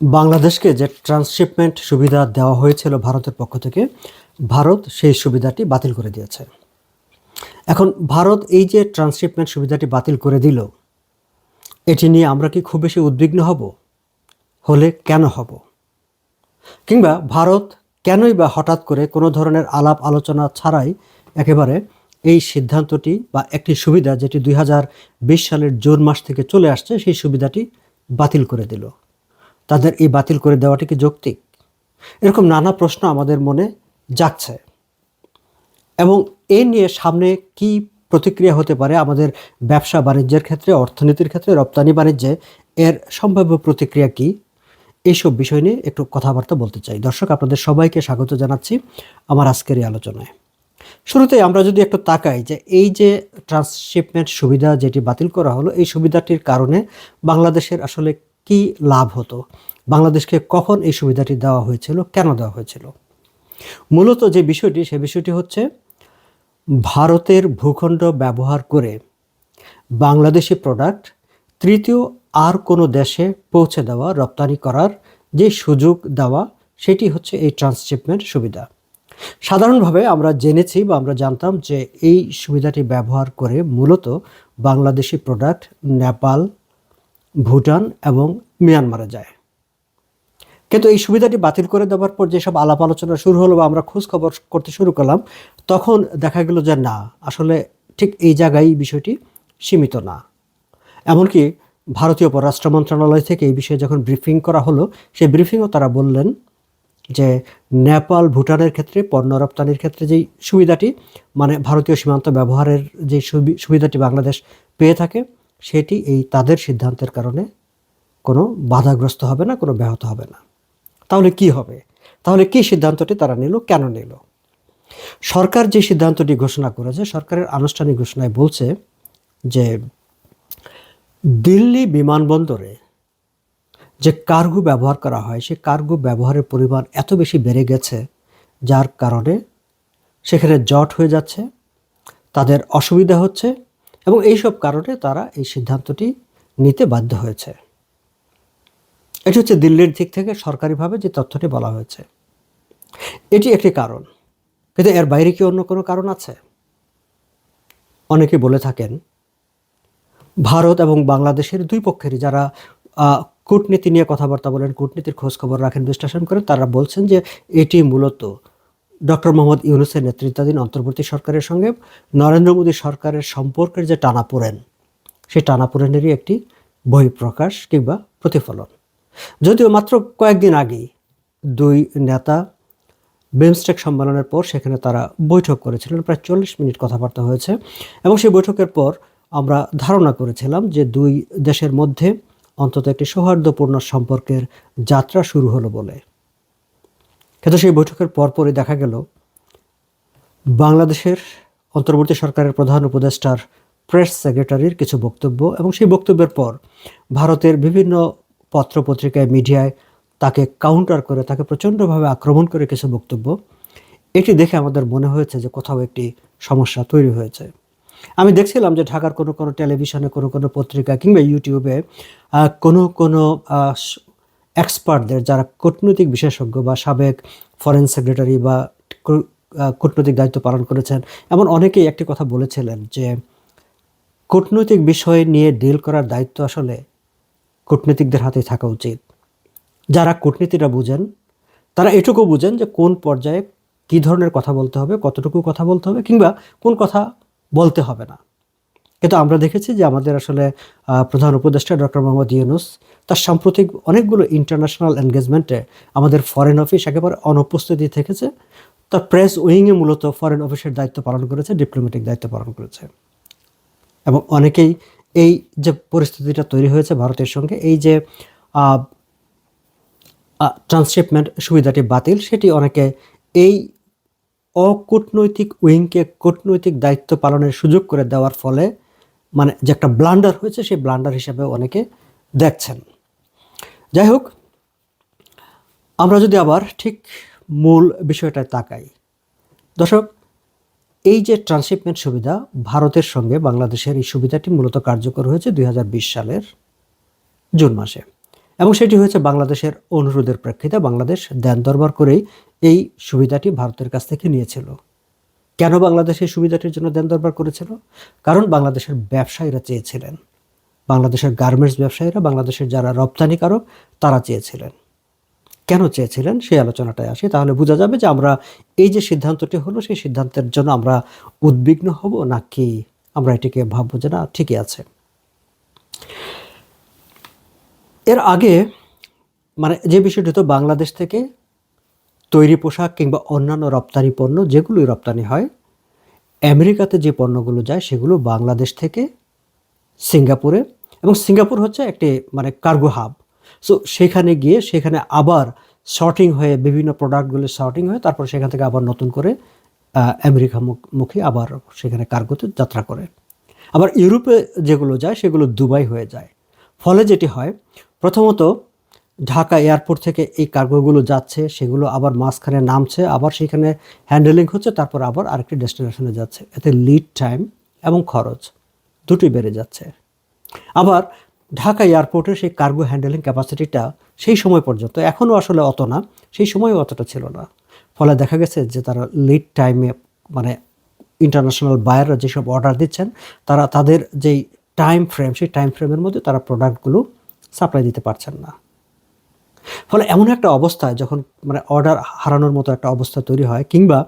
বাংলাদেশকে যে ট্রান্সশিপমেন্ট সুবিধা দেওয়া হয়েছিল ভারতের পক্ষ থেকে, ভারত সেই সুবিধাটি বাতিল করে দিয়েছে। এখন ভারত এই যে ট্রান্সশিপমেন্ট সুবিধাটি বাতিল করে দিল, এটি নিয়ে আমরা কি খুব বেশি উদ্বিগ্ন হব? হলে কেন হব? কিংবা ভারত কেনই বা হঠাৎ করে কোনো ধরনের আলাপ আলোচনা ছাড়াই একেবারে এই সিদ্ধান্তটি বা একটি সুবিধা যেটি দুই হাজার বিশ সালের জুন মাস থেকে চলে আসছে, সেই সুবিধাটি বাতিল করে দিল? তাদের এই বাতিল করে দেওয়াটি কি যৌক্তিক? এরকম নানা প্রশ্ন আমাদের মনে যাচ্ছে এবং এ নিয়ে সামনে কি প্রতিক্রিয়া হতে পারে আমাদের ব্যবসা বাণিজ্যের ক্ষেত্রে, অর্থনীতির ক্ষেত্রে, রপ্তানি বাণিজ্যে, এর সম্ভাব্য প্রতিক্রিয়া কি? এইসব বিষয় নিয়ে একটু কথাবার্তা বলতে চাই। দর্শক, আপনাদের সবাইকে স্বাগত জানাচ্ছি আমার আজকের এই আলোচনায়। শুরুতে আমরা যদি একটু তাকাই যে এই যে ট্রান্সশিপমেন্ট সুবিধা যেটি বাতিল করা হলো, এই সুবিধাটির কারণে বাংলাদেশের আসলে কি লাভ হতো? বাংলাদেশকে কখন এই সুবিধাটি দেওয়া হয়েছিল? কেন দেওয়া হয়েছিল? মূলত যে বিষয়টি, সে বিষয়টি হচ্ছে ভারতের ভূখণ্ড ব্যবহার করে বাংলাদেশি প্রোডাক্ট তৃতীয় আর কোনো দেশে পৌঁছে দেওয়া, রপ্তানি করার যে সুযোগ দেওয়া, সেটি হচ্ছে এই ট্রান্সশিপমেন্ট সুবিধা। সাধারণভাবে আমরা জেনেছি বা আমরা জানতাম যে এই সুবিধাটি ব্যবহার করে মূলত বাংলাদেশি প্রোডাক্ট নেপাল ভুটান এবং মিয়ানমারে যায়। কিন্তু এই সুবিধাটি বাতিল করে দেওয়ার পর যেসব আলাপ আলোচনা শুরু হলো বা আমরা খোঁজ খবর করতে শুরু করলাম, তখন দেখা গেল যে না, আসলে ঠিক এই জায়গায় বিষয়টি সীমিত না। এমনকি ভারতীয় পররাষ্ট্র মন্ত্রণালয় থেকে এই বিষয়ে যখন ব্রিফিং করা হলো, সেই ব্রিফিংও তারা বললেন যে নেপাল, ভুটানের ক্ষেত্রে, পণ্য রপ্তানির ক্ষেত্রে যেই সুবিধাটি মানে ভারতীয় সীমান্ত ব্যবহারের যে সুবি- সুবিধাটি বাংলাদেশ পেয়ে থাকে সেটি এই তাদের সিদ্ধান্তের কারণে কোনো বাধাগ্রস্ত হবে না, কোনো ব্যাহত হবে না। তাহলে কি হবে? তাহলে কি সিদ্ধান্তটি তারা নিল, কেন নিল? সরকার যে সিদ্ধান্তটি ঘোষণা করেছে, সরকারের আনুষ্ঠানিক ঘোষণায় বলছে যে দিল্লি বিমানবন্দরে যে কার্গো ব্যবহার করা হয় সেই কার্গো ব্যবহারের পরিমাণ এত বেশি বেড়ে গেছে, যার কারণে সেখানে জট হয়ে যাচ্ছে, তাদের অসুবিধা হচ্ছে এবং এইসব কারণে তারা এই সিদ্ধান্তটি নিতে বাধ্য হয়েছে। এটি হচ্ছে দিল্লির দিক থেকে সরকারিভাবে যে তথ্যটি বলা হয়েছে। এটি একটি কারণ, কিন্তু এর বাইরে কি অন্য কোনো কারণ আছে? অনেকে বলে থাকেন, ভারত এবং বাংলাদেশের দুই পক্ষেরই যারা কূটনীতি নিয়ে কথাবার্তা বলেন, কূটনীতির খোঁজখবর রাখেন, বিশ্লেষণ করেন, তারা বলছেন যে এটি মূলত ডক্টর মোহাম্মদ ইউনুসের নেতৃত্বাধীন অন্তর্বর্তী সরকারের সঙ্গে নরেন্দ্র মোদী সরকারের সম্পর্কের যে টানাপোড়েন, সেই টানাপোড়েনেরই একটি বহিঃপ্রকাশ কিংবা প্রতিফলন। যদিও মাত্র কয়েকদিন আগেই দুই নেতা বিমস্টেক সম্মেলনের পর সেখানে তারা বৈঠক করেছিলেন, প্রায় চল্লিশ মিনিট কথাবার্তা হয়েছে এবং সেই বৈঠকের পর আমরা ধারণা করেছিলাম যে দুই দেশের মধ্যে অন্তত একটি সৌহার্দ্যপূর্ণ সম্পর্কের যাত্রা শুরু হলো বলে। কিন্তু সেই বৈঠকের পরপরই দেখা গেল, বাংলাদেশের অন্তর্বর্তী সরকারের প্রধান উপদেষ্টার প্রেস সেক্রেটারির কিছু বক্তব্য এবং সেই বক্তব্যের পর ভারতের বিভিন্ন পত্রপত্রিকায়, মিডিয়ায় তাকে কাউন্টার করে, তাকে প্রচণ্ডভাবে আক্রমণ করে কিছু বক্তব্য। এটি দেখে আমাদের মনে হয়েছে যে কোথাও একটি সমস্যা তৈরি হয়েছে। আমি দেখছিলাম যে ঢাকার কোনো কোনো টেলিভিশনে কোনো কোনো পত্রিকা কিংবা ইউটিউবে কোনো কোনো এক্সপার্টদের যারা কূটনৈতিক বিশেষজ্ঞ বা সাবেক ফরেন সেক্রেটারি বা কূটনৈতিক দায়িত্ব পালন করেছেন, এমন অনেকেই একটি কথা বলেছিলেন যে কূটনৈতিক বিষয় নিয়ে ডিল করার দায়িত্ব আসলে কূটনীতিকদের হাতে থাকা উচিত। যারা কূটনীতিটা বুঝেন, তারা এটুকু বুঝেন যে কোন পর্যায়ে কী ধরনের কথা বলতে হবে, কতটুকু কথা বলতে হবে, কিংবা কোন কথা বলতে হবে না। কিন্তু আমরা দেখেছি যে আমাদের আসলে প্রধান উপদেষ্টা ডক্টর মোহাম্মদ ইউনুস তার সাম্প্রতিক অনেকগুলো ইন্টারন্যাশনাল এনগেজমেন্টে আমাদের ফরেন অফিস একেবারে অনুপস্থিতি থেকেছে। তার প্রেস উইংয়ে মূলত ফরেন অফিসের দায়িত্ব পালন করেছে ডিপ্লোম্যাটিক দায়িত্ব পালন করেছে। এবং অনেকেই এই যে পরিস্থিতিটা তৈরি হয়েছে ভারতের সঙ্গে, এই যে ট্রান্সশিপমেন্ট সুবিধাটি বাতিল, সেটি অনেকে এই অকূটনৈতিক উইংকে কূটনৈতিক দায়িত্ব পালনের সুযোগ করে দেওয়ার ফলে মানে যে একটা ব্লান্ডার হয়েছে, সেই ব্লান্ডার হিসাবে অনেকে দেখছেন। যাই হোক, আমরা যদি আবার ঠিক মূল বিষয়টায় তাকাই। দর্শক, এই যে ট্রান্সশিপমেন্ট সুবিধা ভারতের সঙ্গে বাংলাদেশের এই সুবিধাটি মূলত কার্যকর হয়েছে দু হাজার বিশ সালের জুন মাসে এবং সেটি হয়েছে বাংলাদেশের অনুরোধের প্রেক্ষিতে। বাংলাদেশ দেন দরবার করেই এই সুবিধাটি ভারতের কাছ থেকে নিয়েছিল। কেন বাংলাদেশ এই সুবিধাটির জন্য দেন দরবার করেছিল? কারণ বাংলাদেশের ব্যবসায়ীরা চেয়েছিলেন। বাংলাদেশের গার্মেন্টস ব্যবসায়ীরা, বাংলাদেশের যারা রপ্তানিকারক, তারা চেয়েছিলেন। কেন চেয়েছিলেন? সেই আলোচনাটায় আসি। তাহলে বোঝা যাবে যে আমরা এই যে সিদ্ধান্তটি হলো, সেই সিদ্ধান্তের জন্য আমরা উদ্বিগ্ন হব নাকি আমরা এটিকে ভাববো যে না, ঠিকই আছে। এর আগে মানে যে বিষয়টি তো বাংলাদেশ থেকে তৈরি পোশাক কিংবা অন্যান্য রপ্তানি পণ্য যেগুলোই রপ্তানি হয়, আমেরিকাতে যে পণ্যগুলো যায় সেগুলো বাংলাদেশ থেকে, সিঙ্গাপুরে এবং সিঙ্গাপুর হচ্ছে একটি মানে কার্গো হাব। সো সেখানে গিয়ে সেখানে আবার শর্টিং হয়ে বিভিন্ন প্রোডাক্টগুলো শর্টিং হয়ে তারপর সেখান থেকে আবার নতুন করে আমেরিকা মুখ- আবার সেখানে কার্গোতে যাত্রা করে। আবার ইউরোপে যেগুলো যায় সেগুলো দুবাই হয়ে যায়। ফলে যেটি হয়, প্রথমত ঢাকা এয়ারপোর্ট থেকে এই কার্গোগুলো যাচ্ছে, সেগুলো আবার মাঝখানে নামছে, আবার সেখানে হ্যান্ডেলিং হচ্ছে, তারপর আবার আরেকটি ডেস্টিনেশনে যাচ্ছে। এতে লিড টাইম এবং খরচ দুটোই বেড়ে যাচ্ছে। আবার ঢাকা এয়ারপোর্টের সেই কার্গো হ্যান্ডেলিং ক্যাপাসিটিটা সেই সময় পর্যন্ত, এখনও আসলে অত না, সেই সময়ও অতটা ছিল না। ফলে দেখা গেছে যে তারা লিড টাইমে মানে ইন্টারন্যাশনাল বায়াররা যেসব অর্ডার দিচ্ছেন, তারা তাদের যেই টাইম ফ্রেম, সেই টাইম ফ্রেমের মধ্যে তারা প্রোডাক্টগুলো সাপ্লাই দিতে পারছেন না। ফলে এমন একটা অবস্থায় যখন মানে অর্ডার হারানোর মতো একটা অবস্থা তৈরি হয়, কিংবা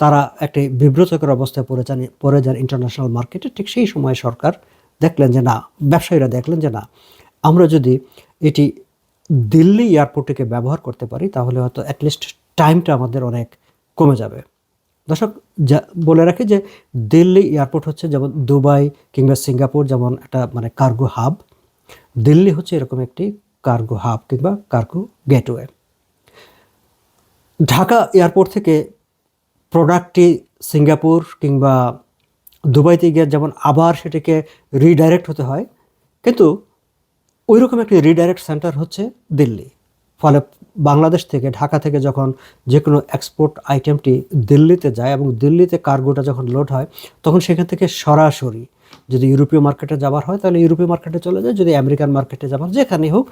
তারা একটি বিব্রতকর অবস্থায় পড়ে যান পড়ে যান ইন্টারন্যাশনাল মার্কেটে ঠিক সেই সময় সরকার দেখলেন যে না, ব্যবসায়ীরা দেখলেন যে না, আমরা যদি এটি দিল্লি এয়ারপোর্টকে ব্যবহার করতে পারি, তাহলে হয়তো অ্যাটলিস্ট টাইমটা আমাদের অনেক কমে যাবে। দর্শক, যা বলে রাখি যে দিল্লি এয়ারপোর্ট হচ্ছে যেমন দুবাই কিংবা সিঙ্গাপুর যেমন একটা মানে কার্গো হাব দিল্লি হচ্ছে এরকম একটি কার্গো হাব কিংবা কার্গো গেটওয়ে। ঢাকা এয়ারপোর্ট থেকে প্রোডাক্টটি সিঙ্গাপুর কিংবা দুবাইতে গিয়ে যেমন আবার সেটাকে রিডাইরেক্ট হতে হয়, কিন্তু ওই রকম একটি রিডাইরেক্ট সেন্টার হচ্ছে দিল্লি। ফলে বাংলাদেশ থেকে, ঢাকা থেকে যখন যে কোনো এক্সপোর্ট আইটেমটি দিল্লিতে যায় এবং দিল্লিতে কার্গোটা যখন লোড হয়, তখন সেখান থেকে সরাসরি যদি ইউরোপীয় মার্কেটে যাবার হয়, তাহলে ইউরোপীয় মার্কেটে চলে যায়। যদি আমেরিকান মার্কেটে যাবার যেখানে হোক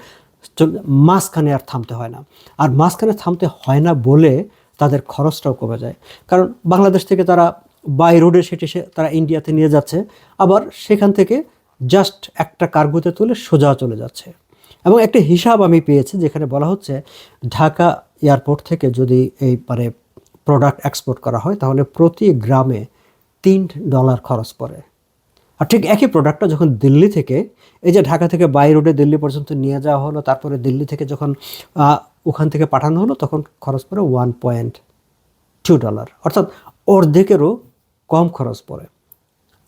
মাঝখানে আর থামতে হয় না। আর মাঝখানে থামতে হয় না বলে তাদের খরচটাও কমে যায়। কারণ বাংলাদেশ থেকে তারা বাই রোডে সেটি সে তারা ইন্ডিয়াতে নিয়ে যাচ্ছে। আবার সেখান থেকে জাস্ট একটা কার্গোতে তুলে সোজা চলে যাচ্ছে। এবং একটা হিসাব আমি পেয়েছি যেখানে বলা হচ্ছে, ঢাকা এয়ারপোর্ট থেকে যদি এই মানে প্রোডাক্ট এক্সপোর্ট করা হয়, তাহলে প্রতি গ্রামে তিন ডলার খরচ পড়ে। আর ঠিক একই প্রোডাক্টটা যখন দিল্লি থেকে, এই যে ঢাকা থেকে বাই রোডে দিল্লি পর্যন্ত নিয়ে যাওয়া হলো, তারপরে দিল্লি থেকে যখন ওখান থেকে পাঠানো হলো, তখন খরচ পড়ে ওয়ান পয়েন্ট টু ডলার অর্থাৎ অর্ধেকেরও কম খরচ পড়ে।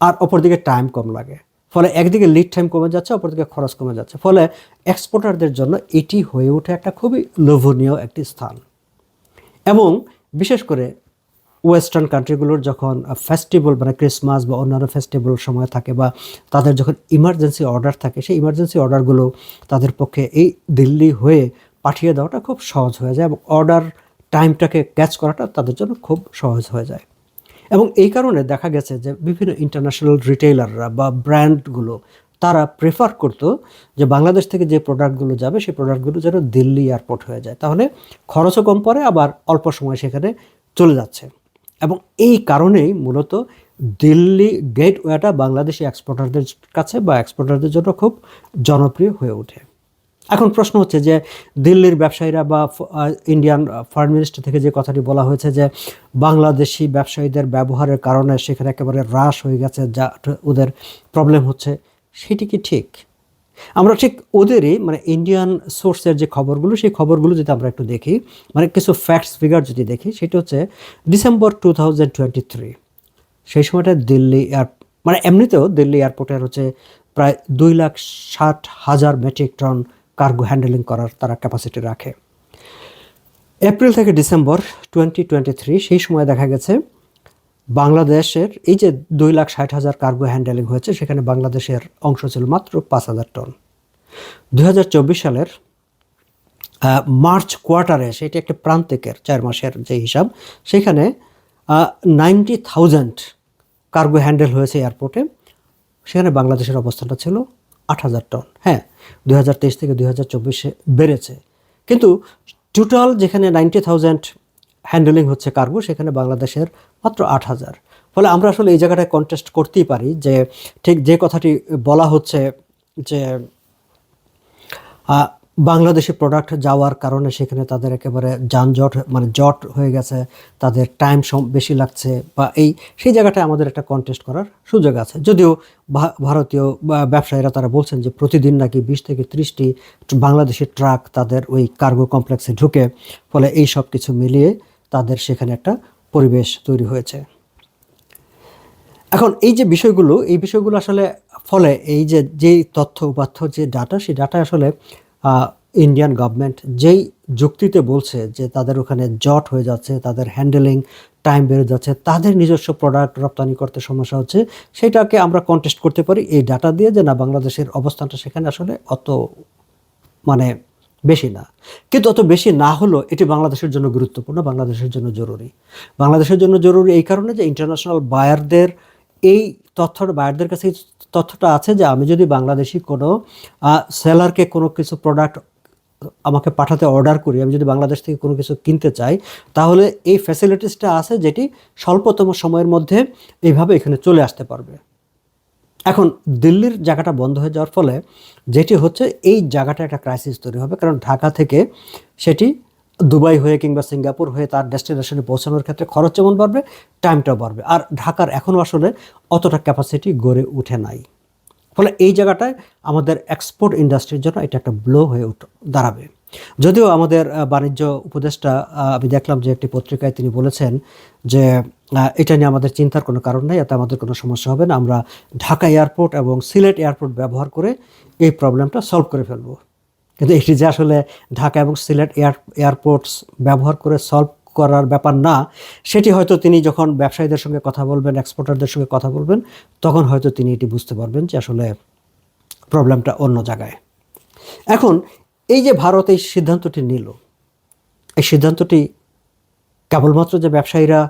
আর অপরদিকে টাইম কম লাগে। ফলে একদিকে লিড টাইম কমে যাচ্ছে, অপরদিকে খরচ কমে যাচ্ছে। ফলে এক্সপোর্টারদের জন্য এটি হয়ে ওঠে একটা খুবই লোভনীয় একটি স্থান। এবং বিশেষ করে ওয়েস্টার্ন কান্ট্রিগুলোর যখন ফেস্টিভ্যাল মানে ক্রিসমাস বা অন্যান্য ফেস্টিভ্যাল সময় থাকে বা তাদের যখন ইমার্জেন্সি অর্ডার থাকে, সেই ইমার্জেন্সি অর্ডারগুলো তাদের পক্ষে এই দিল্লি হয়ে পাঠিয়ে দেওয়াটা খুব সহজ হয়ে যায় এবং অর্ডার টাইমটাকে ক্যাচ করাটা তাদের জন্য খুব সহজ হয়ে যায়। এবং এই কারণে দেখা গেছে যে বিভিন্ন ইন্টারন্যাশনাল রিটেইলাররা বা ব্র্যান্ডগুলো তারা প্রেফার করতো যে বাংলাদেশ থেকে যে প্রোডাক্টগুলো যাবে, সেই প্রোডাক্টগুলো যেন দিল্লি এয়ারপোর্ট হয়ে যায়। তাহলে খরচও কম পড়ে, আবার অল্প সময় সেখানে চলে যাচ্ছে। এবং এই কারণেই মূলত দিল্লি গেটওয়েটা বাংলাদেশি এক্সপোর্টারদের কাছে বা এক্সপোর্টারদের জন্য খুব জনপ্রিয় হয়ে ওঠে। এখন প্রশ্ন হচ্ছে যে দিল্লির ব্যবসায়ীরা বা ইন্ডিয়ান ফরেন মিনিস্টার থেকে যে কথাটি বলা হয়েছে যে বাংলাদেশি ব্যবসায়ীদের ব্যবহারের কারণে সেখানে একেবারে হ্রাস হয়ে গেছে, যা ওদের প্রবলেম হচ্ছে, সেটি কি ঠিক? আমরা ঠিক ওদেরই মানে ইন্ডিয়ান সোর্সের যে খবরগুলো, সেই খবরগুলো যদি আমরা একটু দেখি মানে কিছু ফ্যাক্টস ফিগার যদি দেখি, সেটা হচ্ছে December two thousand twenty three সেই সময়টা দিল্লি এয়ার মানে এমনিতেও দিল্লি এয়ারপোর্টের হচ্ছে প্রায় দুই লাখ ষাট হাজার মেট্রিক টন কার্গো হ্যান্ডেলিং করার তারা ক্যাপাসিটি রাখে। এপ্রিল থেকে ডিসেম্বর টোয়েন্টি টোয়েন্টি থ্রি সেই সময় দেখা গেছে বাংলাদেশের, এই যে দুই লাখ ষাট হাজার কার্গো হ্যান্ডেলিং হয়েছে, সেখানে বাংলাদেশের অংশ ছিল মাত্র পাঁচ হাজার টন দুই হাজার চব্বিশ সালের মার্চ কোয়ার্টারে সেটি একটা প্রান্তিকের চার মাসের যে হিসাব, সেখানে নাইনটি থাউজেন্ড কার্গো হ্যান্ডেল হয়েছে এয়ারপোর্টে সেখানে বাংলাদেশের অবস্থানটা ছিল আট হাজার টন হ্যাঁ দুই হাজার তেইশ থেকে চব্বিশে বেড়েছে। কিন্তু টোটাল যেখানে নাইনটি থাউজেন্ড হ্যান্ডেলিং হচ্ছে কার্গো, সেখানে বাংলাদেশের মাত্র আট হাজার। ফলে আমরা আসলে এই জায়গাটায় কন্টেস্ট করতেই পারি যে ঠিক যে কথাটি বলা হচ্ছে যে বাংলাদেশি প্রোডাক্ট যাওয়ার কারণে সেখানে তাদের একেবারে যানজট মানে জট হয়ে গেছে, তাদের টাইম বেশি লাগছে বা এই, সেই জায়গাটায় আমাদের একটা কন্টেস্ট করার সুযোগ আছে। যদিও ভারতীয় ব্যবসায়ীরা তারা বলছেন যে প্রতিদিন নাকি বিশ থেকে ত্রিশটি বাংলাদেশি ট্রাক তাদের ওই কার্গো কমপ্লেক্সে ঢুকে। ফলে এই সব কিছু মিলিয়ে তাদের সেখানে একটা পরিবেশ তৈরি হয়েছে। এখন এই যে বিষয়গুলো, এই বিষয়গুলো আসলে ফলে এই যে, যেই তথ্য উপাত্য যে ডাটা, সেই ডাটা আসলে ইন্ডিয়ান গভর্নমেন্ট যেই যুক্তিতে বলছে যে তাদের ওখানে জট হয়ে যাচ্ছে, তাদের হ্যান্ডেলিং টাইম বেড়ে যাচ্ছে, তাদের নিজস্ব প্রোডাক্ট রপ্তানি করতে সমস্যা হচ্ছে, সেটাকে আমরা কন্টেস্ট করতে পারি। এই ডাটা দিয়ে যে না, বাংলাদেশের অবস্থানটা সেখানে আসলে অত মানে বেশি না। কিন্তু অত বেশি না হলেও এটি বাংলাদেশের জন্য গুরুত্বপূর্ণ, বাংলাদেশের জন্য জরুরি। বাংলাদেশের জন্য জরুরি এই কারণে যে ইন্টারন্যাশনাল বায়ারদের এই তথ্য বায়ারদের কাছে তথ্যটা আছে যে আমি যদি বাংলাদেশি কোনো সেলারকে কোনো কিছু প্রোডাক্ট আমাকে পাঠাতে অর্ডার করি, আমি যদি বাংলাদেশ থেকে কোনো কিছু কিনতে চাই, তাহলে এই ফ্যাসিলিটিসটা আছে যেটি স্বল্পতম সময়ের মধ্যে এইভাবে এখানে চলে আসতে পারবে। এখন দিল্লির জায়গাটা বন্ধ হয়ে যাওয়ার ফলে যেটি হচ্ছে এই জায়গাটা একটা ক্রাইসিস তৈরি হবে। কারণ ঢাকা থেকে সেটি দুবাই হয়ে কিংবা সিঙ্গাপুর হয়ে তার ডেস্টিনেশনে পৌঁছানোর ক্ষেত্রে খরচ যেমন বাড়বে টাইমটাও বাড়বে। আর ঢাকার এখনও আসলে অতটা ক্যাপাসিটি গড়ে উঠে নাই। ফলে এই জায়গাটায় আমাদের এক্সপোর্ট ইন্ডাস্ট্রির জন্য এটা একটা ব্লো হয়ে উঠ, দাঁড়াবে। যদিও আমাদের বাণিজ্য উপদেষ্টা আমি দেখলাম যে একটি পত্রিকায় তিনি বলেছেন যে এটা নিয়ে আমাদের চিন্তার কোনো কারণ নেই, এতে আমাদের কোনো সমস্যা হবে না। আমরা ঢাকা এয়ারপোর্ট এবং সিলেট এয়ারপোর্ট ব্যবহার করে এই প্রবলেমটা সলভ করে ফেলব। কিন্তু এটি যে আসলে ঢাকা এবং সিলেট এয়ার, এয়ারপোর্টস ব্যবহার করে সলভ করার ব্যাপার না, সেটি হয়তো তিনি যখন ব্যবসায়ীদের সঙ্গে কথা বলবেন এক্সপোর্টারদের সঙ্গে কথা বলবেন, তখন হয়তো তিনি এটি বুঝতে পারবেন যে আসলে প্রবলেমটা অন্য জায়গায়। এখন, এই যে ভারত এই সিদ্ধান্তটি নিল, এই সিদ্ধান্তটি কেবলমাত্র যে ব্যবসায়ীরা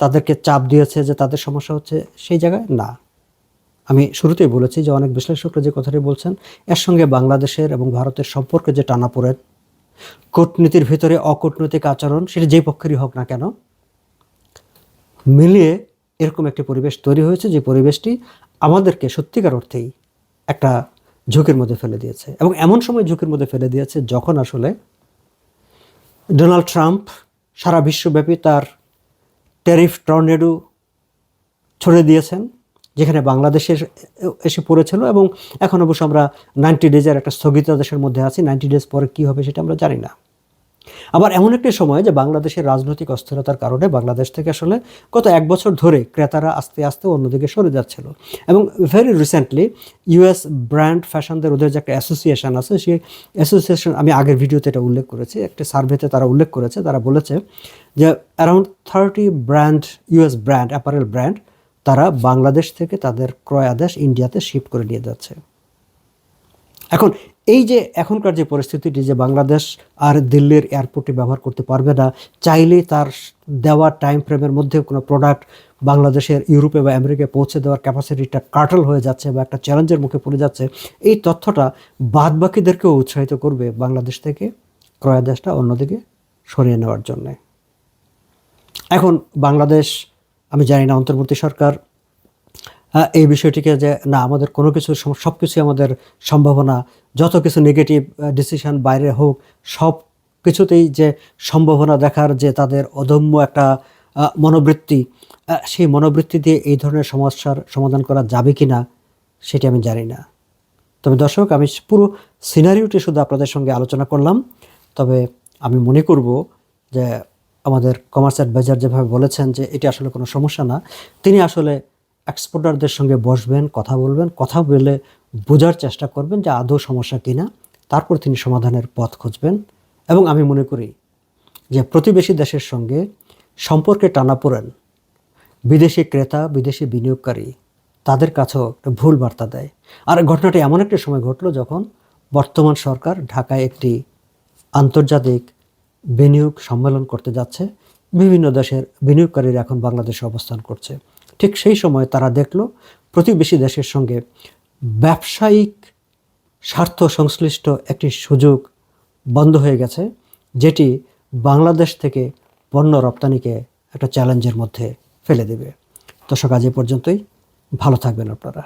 তাদেরকে চাপ দিয়েছে যে তাদের সমস্যা হচ্ছে সেই জায়গায়? না। আমি শুরুতেই বলেছি যে অনেক বিশ্লেষকরা যে কথাটি বলছেন, এর সঙ্গে বাংলাদেশের এবং ভারতের সম্পর্কে যে টানাপোড়েন, কূটনীতির ভিতরে অকূটনৈতিক আচরণ, সেটা যেই পক্ষেরই হোক না কেন, মিলিয়ে এরকম একটি পরিবেশ তৈরি হয়েছে যে পরিবেশটি আমাদেরকে সত্যিকার অর্থেই একটা ঝুঁকির মধ্যে ফেলে দিয়েছে। এবং এমন সময় ঝুঁকির মধ্যে ফেলে দিয়েছে যখন আসলে ডোনাল্ড ট্রাম্প সারা বিশ্বব্যাপী তার ট্যারিফ টর্নেডো ছড়িয়ে দিয়েছেন, যেখানে বাংলাদেশের এসে পড়েছিল এবং এখন অবশ্য আমরা নাইনটি ডেজের একটা স্থগিতাদেশের মধ্যে আছি। নাইনটি ডেজ পরে কী হবে সেটা আমরা জানি না। আবার এমন একটি সময় যে বাংলাদেশের রাজনৈতিক অস্থিরতার কারণে বাংলাদেশ থেকে আসলে গত এক বছর ধরে ক্রেতারা আস্তে আস্তে অন্যদিকে সরে যাচ্ছিল। এবং ভেরি রিসেন্টলি ইউএস ব্র্যান্ড ফ্যাশনদের ওদের যে একটা অ্যাসোসিয়েশন আছে, সেই অ্যাসোসিয়েশন আমি আগের ভিডিওতে এটা উল্লেখ করেছি, একটা সার্ভেতে তারা উল্লেখ করেছে, তারা বলেছে যে around thirty brand US brand apparel brand তারা বাংলাদেশ থেকে তাদের ক্রয় আদেশ ইন্ডিয়াতে শিফট করে নিয়ে যাচ্ছে। এখন এই যে এখনকার যে পরিস্থিতিটি যে বাংলাদেশ আর দিল্লির এয়ারপোর্টে ব্যবহার করতে পারবে না চাইলেই তার দেওয়া টাইম ফ্রেমের মধ্যে কোনো প্রোডাক্ট বাংলাদেশের ইউরোপে বা আমেরিকায় পৌঁছে দেওয়ার ক্যাপাসিটিটা কাটল হয়ে যাচ্ছে বা একটা চ্যালেঞ্জের মুখে পড়ে যাচ্ছে, এই তথ্যটা বাদবাকিদেরকেও উৎসাহিত করবে বাংলাদেশ থেকে, ক্রয়াদেশটা অন্যদিকে সরিয়ে নেওয়ার জন্যে। এখন বাংলাদেশ, আমি জানি না, অন্তর্বর্তী সরকার এই বিষয়টিকে যে না, আমাদের কোনো কিছু সব কিছুই আমাদের সম্ভাবনা, যত কিছু নেগেটিভ ডিসিশন বাইরে হোক, সব কিছুতেই যে সম্ভাবনা দেখার যে তাদের অদম্য একটা মনোবৃত্তি সেই মনোবৃত্তি দিয়ে এই ধরনের সমস্যার সমাধান করা যাবে কি না সেটি আমি জানি না। তবে দর্শক, আমি পুরো সিনারিওটি শুধু আপনাদের সঙ্গে আলোচনা করলাম। তবে আমি মনে করব যে আমাদের কমার্স অ্যাডভাইজার যেভাবে বলেছেন যে, এটি আসলে কোনো সমস্যা না। তিনি আসলে এক্সপোর্টারদের সঙ্গে বসবেন, কথা বলবেন, কথা বলে বোঝার চেষ্টা করবেন যে আদৌ সমস্যা কিনা। তারপর তিনি সমাধানের পথ খুঁজবেন। এবং আমি মনে করি যে প্রতিবেশী দেশের সঙ্গে সম্পর্কে টানাপোড়েন বিদেশি ক্রেতা, বিদেশি বিনিয়োগকারী, তাদের কাছেও একটা ভুল বার্তা দেয়। আর ঘটনাটি এমন একটা সময় ঘটলো যখন বর্তমান সরকার ঢাকায় একটি আন্তর্জাতিক বিনিয়োগ সম্মেলন করতে যাচ্ছে। বিভিন্ন দেশের বিনিয়োগকারীরা এখন বাংলাদেশে অবস্থান করছে। ঠিক সেই সময় তারা দেখল প্রতিবেশী দেশের সঙ্গে ব্যবসায়িক স্বার্থ সংশ্লিষ্ট একটি সুযোগ বন্ধ হয়ে গেছে, যেটি বাংলাদেশ থেকে পণ্য রপ্তানিকে একটা চ্যালেঞ্জের মধ্যে ফেলে দেবে। দর্শক, আজ এ পর্যন্তই। ভালো থাকবেন আপনারা।